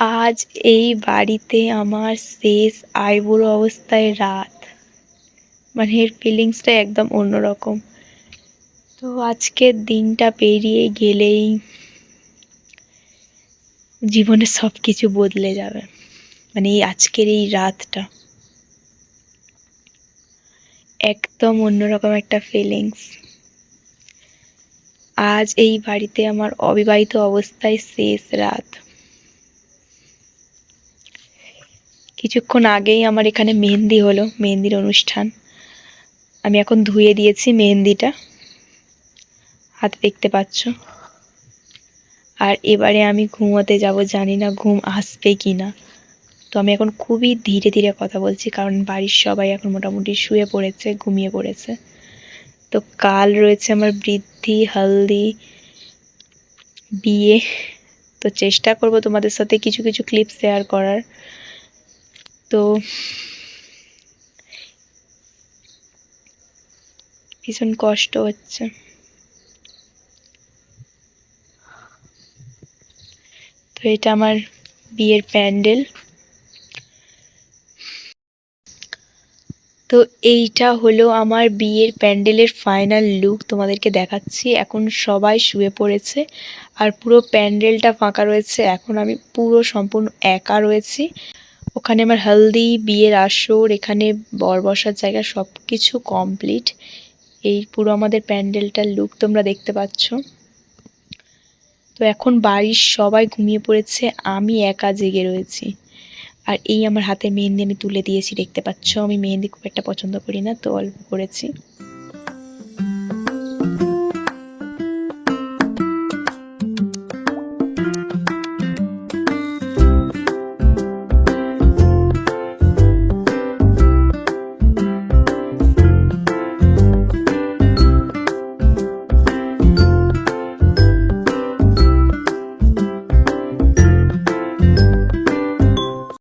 আজ এই বাড়িতে আমার শেষ আইবুড়ো অবস্থায় রাত। মানে এর ফিলিংসটা একদম অন্যরকম। তো আজকের দিনটা পেরিয়ে গেলেই জীবনে সব কিছু বদলে যাবে। মানে এই আজকের এই রাতটা। একদম অন্যরকম একটা ফিলিংস আজ এই বাড়িতে আমার অবিবাহিত অবস্থায় শেষ রাত। কিছুক্ষণ আগেই আমার এখানে মেহেন্দি হলো, মেহেন্দির অনুষ্ঠান। আমি এখন ধুয়ে দিয়েছি মেহেন্দিটা। হাতে দেখতে পাচ্ছ? আর এবারে আমি ঘুমোতে যাব, জানি না ঘুম আসবে কি না তো আমি এখন খুবই ধীরে ধীরে কথা বলছি, কারণ বাড়ির সবাই এখন মোটামুটি শুয়ে পড়েছে, ঘুমিয়ে পড়েছে। তো কাল রয়েছে আমার বৃদ্ধি, হলদি, বিয়ে। তো চেষ্টা করব তোমাদের সাথে কিছু কিছু ক্লিপ শেয়ার করার। তো ভীষণ কষ্ট হচ্ছে। তো এটা আমার বিয়ের প্যান্ডেল। তো এইটা হলো আমার বিয়ের প্যান্ডেলের ফাইনাল লুক তোমাদেরকে দেখাচ্ছি। এখন সবাই শুয়ে পড়েছে আর পুরো প্যান্ডেলটা ফাঁকা রয়েছে। এখন আমি পুরো সম্পূর্ণ একা রয়েছি। ওখানে আমার হলদি, বিয়ের আসর, এখানে বর বসার জায়গা সব কিছু কমপ্লিট এই পুরো আমাদের প্যান্ডেলটার লুক তোমরা দেখতে পাচ্ছ। তো এখন বাড়ির সবাই ঘুমিয়ে পড়েছে, আমি একা জেগে রয়েছি। আর এই আমার হাতে মেহেন্দি আমি তুলে দিয়েছি, দেখতে পাচ্ছ? আমি মেহেন্দি খুব একটা পছন্দ করি না, তো অল্প করেছি।